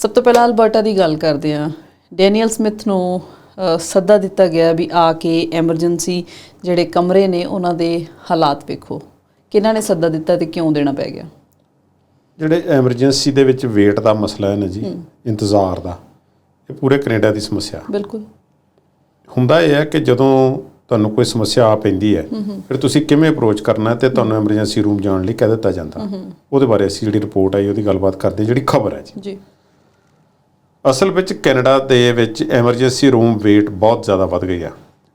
ਸਭ ਤੋਂ ਪਹਿਲਾਂ ਅਲਬਰਟਾ ਦੀ ਗੱਲ ਕਰਦੇ ਹਾਂ। ਡੈਨੀਅਲ ਸਮਿਥ ਨੂੰ ਸੱਦਾ ਦਿੱਤਾ ਗਿਆ ਵੀ ਆ ਕੇ ਐਮਰਜੈਂਸੀ ਜਿਹੜੇ ਕਮਰੇ ਨੇ ਉਹਨਾਂ ਦੇ ਹਾਲਾਤ ਵੇਖੋ। ਕਿਹਨਾਂ ਨੇ ਸੱਦਾ ਦਿੱਤਾ ਤੇ ਕਿਉਂ ਦੇਣਾ ਪੈ ਗਿਆ? ਜਿਹੜੇ ਐਮਰਜੈਂਸੀ ਦੇ ਵਿੱਚ ਵੇਟ ਦਾ ਮਸਲਾ ਹੈ ਨਾ ਜੀ ਇੰਤਜ਼ਾਰ ਦਾ ਇਹ ਪੂਰੇ ਕੈਨੇਡਾ ਦੀ ਸਮੱਸਿਆ। ਬਿਲਕੁਲ। ਹੁੰਦਾ ਇਹ ਹੈ ਕਿ ਜਦੋਂ ਤੁਹਾਨੂੰ ਕੋਈ ਸਮੱਸਿਆ ਆ ਪੈਂਦੀ ਹੈ ਫਿਰ ਤੁਸੀਂ ਕਿਵੇਂ ਅਪਰੋਚ ਕਰਨਾ ਤੇ ਤੁਹਾਨੂੰ ਐਮਰਜੈਂਸੀ ਰੂਮ ਜਾਣ ਲਈ ਕਹਿ ਦਿੱਤਾ ਜਾਂਦਾ। ਉਹਦੇ ਬਾਰੇ ਅਸੀਂ ਜਿਹੜੀ ਰਿਪੋਰਟ ਆਈ ਉਹਦੀ ਗੱਲਬਾਤ ਕਰਦੇ ਜਿਹੜੀ ਖਬਰ ਹੈ ਜੀ। ਜੀ। ਅਸਲ ਵਿੱਚ ਕੈਨੇਡਾ ਦੇ ਵਿੱਚ ਐਮਰਜੈਂਸੀ ਰੂਮ ਵੇਟ ਬਹੁਤ ਜ਼ਿਆਦਾ ਵੱਧ ਗਈ ਆ।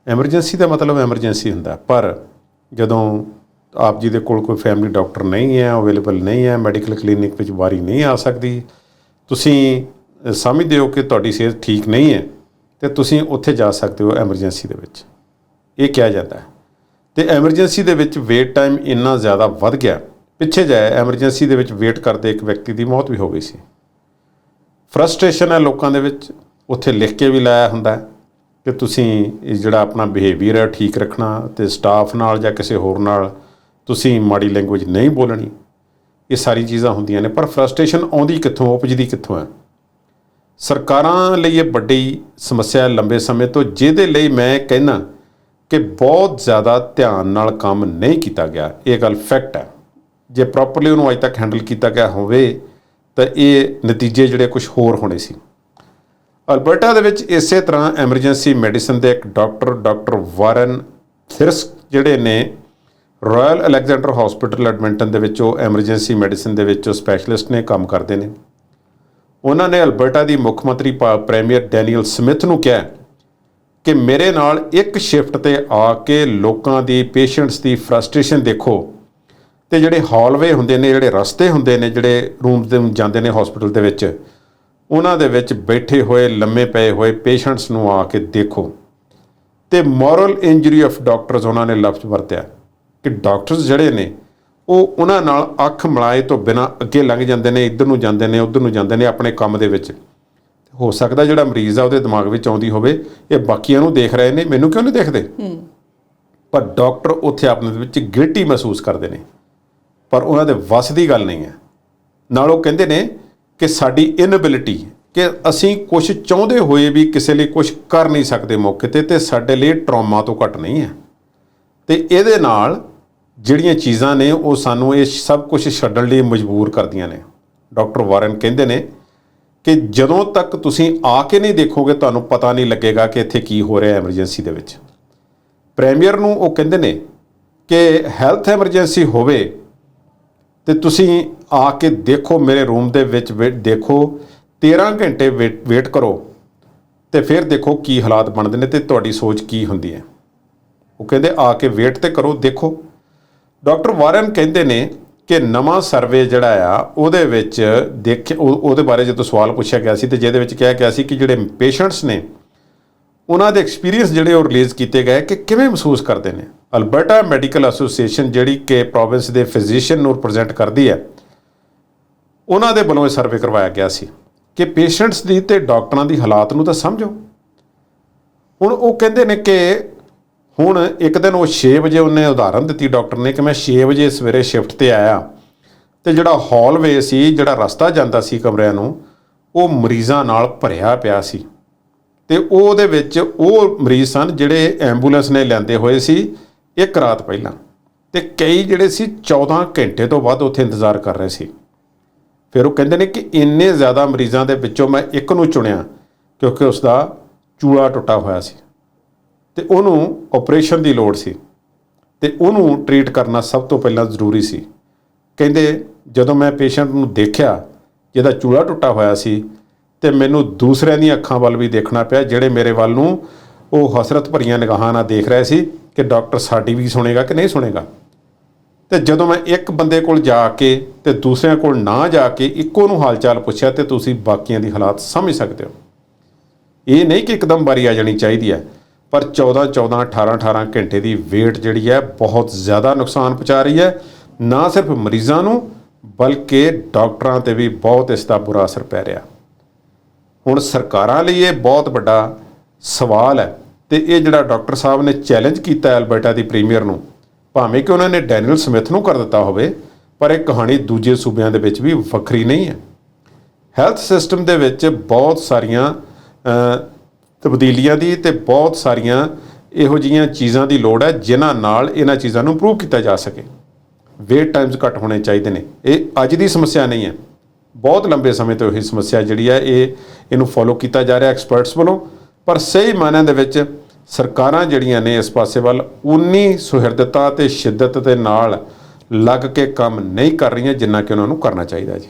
ਐਮਰਜੈਂਸੀ ਦਾ ਮਤਲਬ ਐਮਰਜੈਂਸੀ ਹੁੰਦਾ ਪਰ ਜਦੋਂ ਆਪ ਜੀ ਦੇ ਕੋਲ ਕੋਈ ਫੈਮਿਲੀ ਡਾਕਟਰ ਨਹੀਂ ਹੈ ਅਵੇਲੇਬਲ ਨਹੀਂ ਹੈ ਮੈਡੀਕਲ ਕਲੀਨਿਕ ਵਿੱਚ ਵਾਰੀ ਨਹੀਂ ਆ ਸਕਦੀ, ਤੁਸੀਂ ਸਮਝਦੇ ਹੋ ਕਿ ਤੁਹਾਡੀ ਸਿਹਤ ਠੀਕ ਨਹੀਂ ਹੈ, ਤੇ ਤੁਸੀਂ ਉੱਥੇ ਜਾ ਸਕਦੇ ਹੋ ਐਮਰਜੈਂਸੀ ਦੇ ਵਿੱਚ। ਇਹ ਕਿਹਾ ਜਾਂਦਾ ਹੈ। ਤੇ ਐਮਰਜੈਂਸੀ ਦੇ ਵਿੱਚ ਵੇਟ ਟਾਈਮ ਇੰਨਾ ਜ਼ਿਆਦਾ ਵੱਧ ਗਿਆ, ਪਿੱਛੇ ਜਾਇਆ ਐਮਰਜੈਂਸੀ ਦੇ ਵਿੱਚ ਵੇਟ ਕਰਦੇ ਇੱਕ ਵਿਅਕਤੀ ਦੀ ਮੌਤ ਵੀ ਹੋ ਗਈ ਸੀ। ਫਰਸਟ੍ਰੇਸ਼ਨ ਹੈ ਲੋਕਾਂ ਦੇ ਵਿੱਚ, ਉੱਥੇ ਲਿਖ ਕੇ ਵੀ ਲਾਇਆ ਹੁੰਦਾ ਹੈ ਕਿ ਤੁਸੀਂ ਇਹ ਜਿਹੜਾ ਆਪਣਾ ਬਿਹੇਵੀਅਰ ਹੈ ਠੀਕ ਰੱਖਣਾ ਤੇ ਸਟਾਫ ਨਾਲ ਜਾਂ ਕਿਸੇ ਹੋਰ ਨਾਲ ਤੁਸੀਂ ਮਾੜੀ ਲੈਂਗੁਏਜ ਨਹੀਂ ਬੋਲਣੀ। ਇਹ ਸਾਰੀ ਚੀਜ਼ਾਂ ਹੁੰਦੀਆਂ ਨੇ, ਪਰ ਫਰਸਟ੍ਰੇਸ਼ਨ ਆਉਂਦੀ ਕਿੱਥੋਂ, ਉਪਜਦੀ ਕਿੱਥੋਂ ਹੈ? ਸਰਕਾਰਾਂ ਲਈ ਇਹ ਵੱਡੀ ਸਮੱਸਿਆ ਲੰਬੇ ਸਮੇਂ ਤੋਂ, ਜਿਹਦੇ ਲਈ ਮੈਂ ਕਹਿੰਦਾ ਕਿ ਬਹੁਤ ਜ਼ਿਆਦਾ ਧਿਆਨ ਨਾਲ ਕੰਮ ਨਹੀਂ ਕੀਤਾ ਗਿਆ। ਇਹ ਗੱਲ ਫੈਕਟ ਹੈ। ਜੇ ਪ੍ਰੋਪਰਲੀ ਉਹਨੂੰ ਅਜੇ ਤੱਕ ਹੈਂਡਲ ਕੀਤਾ ਗਿਆ ਹੋਵੇ ਤਾਂ ਇਹ ਨਤੀਜੇ ਜਿਹੜੇ ਕੁਝ ਹੋਰ ਹੋਣੇ ਸੀ। ਅਲਬਰਟਾ ਦੇ ਵਿੱਚ ਇਸੇ ਤਰ੍ਹਾਂ ਐਮਰਜੈਂਸੀ ਮੈਡੀਸਨ ਦੇ ਇੱਕ ਡਾਕਟਰ ਡਾਕਟਰ ਵਾਰਨ ਥਿਰਸਕ ਜਿਹੜੇ ਨੇ ਰਾਇਲ ਅਲੈਗਜ਼ੈਂਡਰ ਹਸਪੀਟਲ ਐਡਮਿੰਟਨ ਦੇ ਵਿੱਚ ਉਹ ਐਮਰਜੈਂਸੀ ਮੈਡੀਸਨ ਦੇ ਵਿੱਚ ਉਹ ਸਪੈਸ਼ਲਿਸਟ ਨੇ ਕੰਮ ਕਰਦੇ ਨੇ। ਉਹਨਾਂ ਨੇ ਅਲਬਰਟਾ ਦੀ ਮੁੱਖ ਮੰਤਰੀ ਪਾ- ਪ੍ਰੀਮੀਅਰ ਡੈਨੀਅਲ ਸਮਿਥ ਨੂੰ ਕਿਹਾ ਕਿ ਮੇਰੇ ਨਾਲ ਇੱਕ ਸ਼ਿਫਟ ਤੇ ਆ ਕੇ ਲੋਕਾਂ ਦੀ ਪੇਸ਼ੈਂਟਸ ਦੀ ਫਰਸਟ੍ਰੇਸ਼ਨ ਦੇਖੋ। ਤੇ ਜਿਹੜੇ ਹਾਲਵੇ ਹੁੰਦੇ ਨੇ ਜਿਹੜੇ ਰਸਤੇ ਹੁੰਦੇ ਨੇ ਜਿਹੜੇ ਰੂਮਸ ਦੇ ਜਾਂਦੇ ਨੇ ਹਸਪੀਟਲ ਦੇ ਵਿੱਚ ਉਹਨਾਂ ਦੇ ਵਿੱਚ ਬੈਠੇ ਹੋਏ ਲੰਮੇ ਪਏ ਹੋਏ ਪੇਸ਼ੈਂਟਸ ਨੂੰ ਆ ਕੇ ਦੇਖੋ। ਤੇ ਮੋਰਲ ਇੰਜਰੀ ਆਫ ਡਾਕਟਰਸ ਉਹਨਾਂ ਨੇ ਲਫ਼ਜ਼ ਵਰਤਿਆ ਕਿ ਡਾਕਟਰਸ ਜਿਹੜੇ ਨੇ ਉਹ ਉਹਨਾਂ ਨਾਲ ਅੱਖ ਮਿਲਾਏ ਤੋਂ ਬਿਨਾ ਅੱਗੇ ਲੰਘ ਜਾਂਦੇ ਨੇ ਇੱਧਰ ਨੂੰ ਜਾਂਦੇ ਨੇ ਉੱਧਰ ਨੂੰ ਜਾਂਦੇ ਨੇ ਆਪਣੇ ਕੰਮ ਦੇ ਵਿੱਚ। ਹੋ ਸਕਦਾ ਜਿਹੜਾ ਮਰੀਜ਼ ਆ ਉਹਦੇ ਦਿਮਾਗ ਵਿੱਚ ਆਉਂਦੀ ਹੋਵੇ ਇਹ ਬਾਕੀਆਂ ਨੂੰ ਦੇਖ ਰਹੇ ਨੇ ਮੈਨੂੰ ਕਿਉਂ ਨਹੀਂ ਦੇਖਦੇ? ਪਰ ਡਾਕਟਰ ਉੱਥੇ ਆਪਣੇ ਦੇ ਵਿੱਚ ਗਿਲਟੀ ਮਹਿਸੂਸ ਕਰਦੇ ਨੇ। ਪਰ ਉਹਨਾਂ ਦੇ ਵੱਸ ਦੀ ਗੱਲ ਨਹੀਂ ਹੈ। ਨਾਲ ਉਹ ਕਹਿੰਦੇ ਨੇ ਕਿ ਸਾਡੀ ਇਨਬਿਲਿਟੀ ਕਿ ਅਸੀਂ ਕੁਝ ਚਾਹੁੰਦੇ ਹੋਏ ਵੀ ਕਿਸੇ ਲਈ ਕੁਝ ਕਰ ਨਹੀਂ ਸਕਦੇ ਮੌਕੇ ਤੇ ਤੇ ਸਾਡੇ ਲਈ ਟਰਾਮਾ ਤੋਂ ਘੱਟ ਨਹੀਂ ਹੈ। ਤੇ ਇਹਦੇ ਨਾਲ ਜਿਹੜੀਆਂ ਚੀਜ਼ਾਂ ਨੇ ਉਹ ਸਾਨੂੰ ਇਹ ਸਭ ਕੁਝ ਛੱਡਣ ਲਈ ਮਜਬੂਰ ਕਰਦੀਆਂ ਨੇ। ਡਾਕਟਰ ਵਾਰਨ ਕਹਿੰਦੇ ਨੇ ਕਿ ਜਦੋਂ ਤੱਕ ਤੁਸੀਂ ਆ ਕੇ ਨਹੀਂ ਦੇਖੋਗੇ, ਤੁਹਾਨੂੰ ਪਤਾ ਨਹੀਂ ਲੱਗੇਗਾ ਕਿ ਇੱਥੇ ਕੀ ਹੋ ਰਿਹਾ ਐਮਰਜੈਂਸੀ ਦੇ ਵਿੱਚ। ਪ੍ਰੀਮੀਅਰ ਨੂੰ ਉਹ ਕਹਿੰਦੇ ਨੇ ਕਿ ਹੈਲਥ ਐਮਰਜੈਂਸੀ ਹੋਵੇ ਤੇ ਤੁਸੀਂ ਆ ਕੇ ਦੇਖੋ ਮੇਰੇ ਰੂਮ ਦੇ ਵਿੱਚ ਵੇ- ਦੇਖੋ 13 ਘੰਟੇ ਵੇਟ ਕਰੋ ਤੇ ਫਿਰ ਦੇਖੋ ਕੀ ਹਾਲਾਤ ਬਣਦੇ ਨੇ ਤੇ ਤੁਹਾਡੀ ਸੋਚ ਕੀ ਹੁੰਦੀ ਹੈ। ਉਹ ਕਹਿੰਦੇ ਆ ਕੇ ਵੇਟ ਤੇ ਕਰੋ, ਦੇਖੋ। ਡਾਕਟਰ ਵਾਰਨ ਕਹਿੰਦੇ ਨੇ ਕਿ ਨਵਾਂ ਸਰਵੇ ਜਿਹੜਾ ਆ, ਉਹਦੇ ਵਿੱਚ ਦੇਖ ਉਹਦੇ ਬਾਰੇ ਜਦੋਂ ਸਵਾਲ ਪੁੱਛਿਆ ਗਿਆ ਸੀ ਤੇ ਜਿਹਦੇ ਵਿੱਚ ਕਿਹਾ ਗਿਆ ਸੀ ਕਿ ਜਿਹੜੇ ਪੇਸ਼ੈਂਟਸ ਨੇ, ਉਹਨਾਂ ਦੇ ਐਕਸਪੀਰੀਅੰਸ ਜਿਹੜੇ ਉਹ ਰਿਲੀਜ਼ ਕੀਤੇ ਗਏ ਕਿ ਕਿਵੇਂ ਮਹਿਸੂਸ ਕਰਦੇ ਨੇ। ਅਲਬਰਟਾ ਮੈਡੀਕਲ ਐਸੋਸੀਏਸ਼ਨ, ਜਿਹੜੀ ਕਿ ਪ੍ਰੋਵਿੰਸ ਦੇ ਫਿਜ਼ੀਸ਼ੀਅਨ ਨੂੰ ਰਿਪਰੈਜ਼ੈਂਟ ਕਰਦੀ ਹੈ, ਉਹਨਾਂ ਦੇ ਵੱਲੋਂ ਇਹ ਸਰਵੇ ਕਰਵਾਇਆ ਗਿਆ ਸੀ ਕਿ ਪੇਸ਼ੈਂਟਸ ਦੀ ਤੇ ਡਾਕਟਰਾਂ ਦੀ ਹਾਲਾਤ ਨੂੰ ਤਾਂ ਸਮਝੋ। ਹੁਣ ਉਹ ਕਹਿੰਦੇ ਨੇ ਕਿ ਹੁਣ ਇੱਕ ਦਿਨ ਉਹ 6 ਵਜੇ ਉਹਨੇ ਉਦਾਹਰਨ ਦਿੱਤੀ ਡਾਕਟਰ ਨੇ ਕਿ ਮੈਂ 6 ਵਜੇ ਸਵੇਰੇ ਸ਼ਿਫਟ ਤੇ ਆਇਆ ਤੇ ਜਿਹੜਾ ਹਾਲਵੇ ਸੀ, ਜਿਹੜਾ ਰਸਤਾ ਜਾਂਦਾ ਸੀ ਕਮਰਿਆਂ ਨੂੰ, ਉਹ ਮਰੀਜ਼ਾਂ ਨਾਲ ਭਰਿਆ ਪਿਆ ਸੀ। ਤੇ ਉਹਦੇ ਵਿੱਚ ਉਹ ਮਰੀਜ਼ ਸਨ ਜਿਹੜੇ ਐਂਬੂਲੈਂਸ ਨੇ ਲਿਆਂਦੇ ਹੋਏ ਸੀ ਇੱਕ ਰਾਤ ਪਹਿਲਾਂ ਤੇ ਕਈ ਜਿਹੜੇ ਸੀ 14 ਘੰਟੇ ਤੋਂ ਵੱਧ ਉੱਥੇ ਇੰਤਜ਼ਾਰ ਕਰ ਰਹੇ ਸੀ। ਫਿਰ ਉਹ ਕਹਿੰਦੇ ਨੇ ਕਿ ਇੰਨੇ ਜ਼ਿਆਦਾ ਮਰੀਜ਼ਾਂ ਦੇ ਵਿੱਚੋਂ ਮੈਂ ਇੱਕ ਨੂੰ ਚੁਣਿਆ ਕਿਉਂਕਿ ਉਸ ਦਾ ਚੂੜਾ ਟੁੱਟਾ ਹੋਇਆ ਸੀ ਤੇ ਉਹਨੂੰ ਆਪਰੇਸ਼ਨ ਦੀ ਲੋੜ ਸੀ ਤੇ ਉਹਨੂੰ ਟ੍ਰੀਟ ਕਰਨਾ ਸਭ ਤੋਂ ਪਹਿਲਾਂ ਜ਼ਰੂਰੀ ਸੀ। ਕਹਿੰਦੇ ਜਦੋਂ ਮੈਂ ਪੇਸ਼ੈਂਟ ਨੂੰ ਦੇਖਿਆ ਜਿਹਦਾ ਚੂੜਾ ਟੁੱਟਾ ਹੋਇਆ ਸੀ ਤੇ ਮੈਨੂੰ ਦੂਸਰਿਆਂ ਦੀਆਂ ਅੱਖਾਂ ਵੱਲ ਵੀ ਦੇਖਣਾ ਪਿਆ ਜਿਹੜੇ ਮੇਰੇ ਵੱਲ ਨੂੰ ਉਹ ਹਸਰਤ ਭਰੀਆਂ ਨਿਗਾਹਾਂ ਨਾਲ ਦੇਖ ਰਹੇ ਸੀ ਕਿ ਡਾਕਟਰ ਸਾਡੀ ਵੀ ਸੁਣੇਗਾ ਕਿ ਨਹੀਂ ਸੁਣੇਗਾ। ਤੇ ਜਦੋਂ ਮੈਂ ਇੱਕ ਬੰਦੇ ਕੋਲ ਜਾ ਕੇ ਤੇ ਦੂਸਰਿਆਂ ਕੋਲ ਨਾ ਜਾ ਕੇ ਇੱਕੋ ਨੂੰ ਹਾਲਚਾਲ ਪੁੱਛਿਆ ਤੇ ਤੁਸੀਂ ਬਾਕੀਆਂ ਦੀ ਹਾਲਾਤ ਸਮਝ ਸਕਦੇ ਹੋ। ਇਹ ਨਹੀਂ ਕਿ ਇੱਕਦਮ ਵਾਰੀ ਆ ਜਾਣੀ ਚਾਹੀਦੀ ਹੈ, ਪਰ 14 14 18 18 ਘੰਟੇ ਦੀ ਵੇਟ ਜਿਹੜੀ ਹੈ ਬਹੁਤ ਜ਼ਿਆਦਾ ਨੁਕਸਾਨ ਪਹੁੰਚਾ ਰਹੀ ਹੈ, ਨਾ ਸਿਰਫ ਮਰੀਜ਼ਾਂ ਨੂੰ, ਬਲਕਿ ਡਾਕਟਰਾਂ ਤੇ ਵੀ ਬਹੁਤ ਇਸ ਦਾ ਬੁਰਾ ਅਸਰ ਪੈ ਰਿਹਾ। ਹੁਣ ਸਰਕਾਰਾਂ ਲਈ ਇਹ ਬਹੁਤ ਵੱਡਾ ਸਵਾਲ ਹੈ। ਤੇ ਇਹ ਜਿਹੜਾ ਡਾਕਟਰ ਸਾਹਿਬ ਨੇ ਚੈਲੰਜ ਕੀਤਾ ਐਲਬਰਟਾ ਦੀ ਪ੍ਰੀਮੀਅਰ ਨੂੰ, ਭਾਵੇਂ ਕਿ ਉਹਨਾਂ ਨੇ ਡੈਨੀਅਲ ਸਮਿਥ ਨੂੰ ਕਰ ਦਿੱਤਾ ਹੋਵੇ, ਪਰ ਇਹ ਕਹਾਣੀ ਦੂਜੇ ਸੂਬਿਆਂ ਦੇ ਵਿੱਚ ਵੀ ਵੱਖਰੀ ਨਹੀਂ ਹੈ। ਹੈਲਥ ਸਿਸਟਮ ਦੇ ਵਿੱਚ ਬਹੁਤ ਸਾਰੀਆਂ ਤਬਦੀਲੀਆਂ ਦੀ ਤੇ ਬਹੁਤ ਸਾਰੀਆਂ ਇਹੋ ਜਿਹੀਆਂ ਚੀਜ਼ਾਂ ਦੀ ਲੋੜ ਹੈ, ਜਿਨ੍ਹਾਂ ਨਾਲ ਇਹਨਾਂ ਚੀਜ਼ਾਂ ਨੂੰ ਪ੍ਰੂਵ ਕੀਤਾ ਜਾ ਸਕੇ। ਵੇਟ ਟਾਈਮਸ ਘੱਟ ਹੋਣੇ ਚਾਹੀਦੇ ਨੇ। ਇਹ ਅੱਜ ਦੀ ਸਮੱਸਿਆ ਨਹੀਂ ਹੈ। ਬਹੁਤ ਲੰਬੇ ਸਮੇਂ ਤੋਂ ਇਹ ਸਮੱਸਿਆ ਜਿਹੜੀ ਹੈ, ਇਹ, ਇਹਨੂੰ ਫੋਲੋ ਕੀਤਾ ਜਾ ਰਿਹਾ ਐਕਸਪਰਟਸ ਵੱਲੋਂ, ਪਰ ਸਹੀ ਮਾਇਨਿਆਂ ਦੇ ਵਿੱਚ ਸਰਕਾਰਾਂ ਜਿਹੜੀਆਂ ਨੇ ਇਸ ਪਾਸੇ ਵੱਲ ਉਨੀ ਸੁਹਿਰਦਤਾ ਤੇ ਸ਼ਿੱਦਤ ਦੇ ਨਾਲ ਲੱਗ ਕੇ ਕੰਮ ਨਹੀਂ ਕਰ ਰਹੀਆਂ ਜਿੰਨਾ ਕਿ ਉਹਨਾਂ ਨੂੰ ਕਰਨਾ ਚਾਹੀਦਾ ਜੀ।